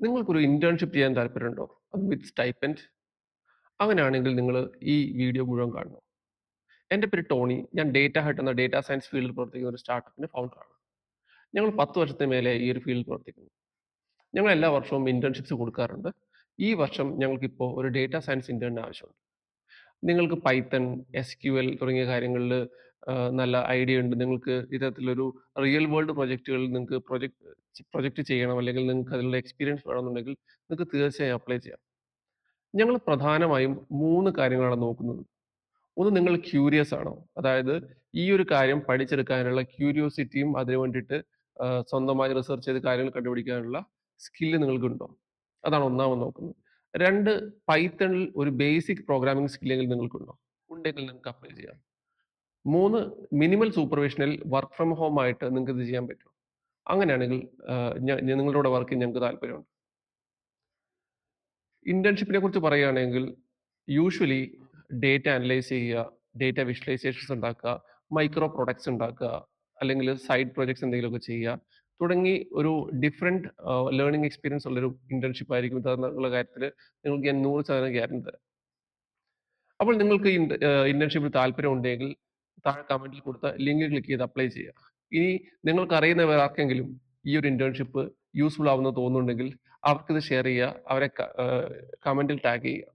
നിങ്ങൾക്കൊരു ഇന്റേൺഷിപ്പ് ചെയ്യാൻ താല്പര്യമുണ്ടോ? അത് വിത്ത് സ്റ്റൈപ്പൻഡ്? അങ്ങനെയാണെങ്കിൽ നിങ്ങൾ ഈ വീഡിയോ മുഴുവൻ കാണണം. എന്റെ പേര് ടോണി. ഞാൻ ഡേറ്റ ഹട്ട് എന്ന ഡേറ്റ സയൻസ് ഫീൽഡിൽ പ്രവർത്തിക്കുന്ന ഒരു സ്റ്റാർട്ടപ്പിന്റെ ഫൗണ്ടറാണ്. ഞങ്ങൾ 10 വർഷത്തെ മേലെ ഈ ഒരു ഫീൽഡിൽ പ്രവർത്തിക്കുന്നു. ഞങ്ങൾ എല്ലാ വർഷവും ഇന്റേൺഷിപ്സ് കൊടുക്കാറുണ്ട്. ഈ വർഷം ഞങ്ങൾക്കിപ്പോൾ ഒരു ഡേറ്റ സയൻസ് ഇന്റേണിന് ആവശ്യമുണ്ട്. നിങ്ങൾക്ക് പൈത്തൺ, എസ് ക്യു എൽ തുടങ്ങിയ കാര്യങ്ങളിൽ നല്ല ഐഡിയ ഉണ്ട്. നിങ്ങൾക്ക് ഇത്തരത്തിലൊരു റിയൽ വേൾഡ് പ്രൊജക്റ്റുകളിൽ നിങ്ങൾക്ക് പ്രൊജക്റ്റ് പ്രൊജക്റ്റ് ചെയ്യണം അല്ലെങ്കിൽ നിങ്ങൾക്ക് അതിനുള്ള എക്സ്പീരിയൻസ് വേണമെന്നുണ്ടെങ്കിൽ നിങ്ങൾക്ക് തീർച്ചയായും അപ്ലൈ ചെയ്യാം. ഞങ്ങൾ പ്രധാനമായും മൂന്ന് കാര്യങ്ങളാണ് നോക്കുന്നത്. ഒന്ന് നിങ്ങൾ ക്യൂരിയസ് ആണോ? അതായത് ഈ ഒരു കാര്യം പഠിച്ചെടുക്കാനുള്ള ക്യൂരിയോസിറ്റിയും അതിനു വേണ്ടിയിട്ട് സ്വന്തമായി റിസർച്ച് ചെയ്ത് കാര്യങ്ങൾ കണ്ടുപിടിക്കാനുള്ള സ്കില്ല് നിങ്ങൾക്കുണ്ടോ? അതാണ് ഒന്നാമത് നോക്കുന്നത്. രണ്ട് പൈത്തണിൽ ഒരു ബേസിക് പ്രോഗ്രാമിംഗ് സ്കില്ലെങ്കിലും നിങ്ങൾക്കുണ്ടോ? ഉണ്ടെങ്കിൽ നിങ്ങൾക്ക് അപ്ലൈ ചെയ്യാം. 3 മിനിമൽ സൂപ്പർവിഷനിൽ വർക്ക് ഫ്രം ഹോം ആയിട്ട് നിങ്ങൾക്ക് ഇത് ചെയ്യാൻ പറ്റും. അങ്ങനെയാണെങ്കിൽ നിങ്ങളുടെ വർക്കിൽ വർക്ക് ഞങ്ങൾക്ക് താല്പര്യമുണ്ട്. ഇന്റേൺഷിപ്പിനെ കുറിച്ച് പറയുകയാണെങ്കിൽ യൂഷ്വലി ഡേറ്റ അനലൈസ് ചെയ്യുക, ഡേറ്റ വിഷ്വലൈസേഷൻസ് ഉണ്ടാക്കുക, മൈക്രോ പ്രൊഡക്ട്സ് ഉണ്ടാക്കുക, അല്ലെങ്കിൽ സൈഡ് പ്രൊജക്ട്സ് എന്തെങ്കിലുമൊക്കെ ചെയ്യുക തുടങ്ങി ഒരു ഡിഫറെന്റ് ലേണിംഗ് എക്സ്പീരിയൻസ് ഉള്ളൊരു ഇന്റേൺഷിപ്പ് ആയിരിക്കും ഇതെന്നുള്ള കാര്യത്തിൽ നിങ്ങൾക്ക് ഞാൻ 100% ഗ്യാരണ്ടി തരാം. അപ്പോൾ നിങ്ങൾക്ക് ഇന്റേൺഷിപ്പിൽ താല്പര്യം താല്പര്യമുണ്ടെങ്കിൽ താഴെ കമന്റിൽ കൊടുത്ത ലിങ്ക് ക്ലിക്ക് ചെയ്ത് അപ്ലൈ ചെയ്യുക. ഇനി നിങ്ങൾക്ക് അറിയുന്നവർ ആർക്കെങ്കിലും ഈ ഒരു ഇന്റേൺഷിപ്പ് യൂസ്ഫുൾ ആവുമെന്ന് തോന്നുന്നുണ്ടെങ്കിൽ അവർക്കിത് ഷെയർ ചെയ്യുക. അവരെ കമന്റിൽ ടാഗ് ചെയ്യുക.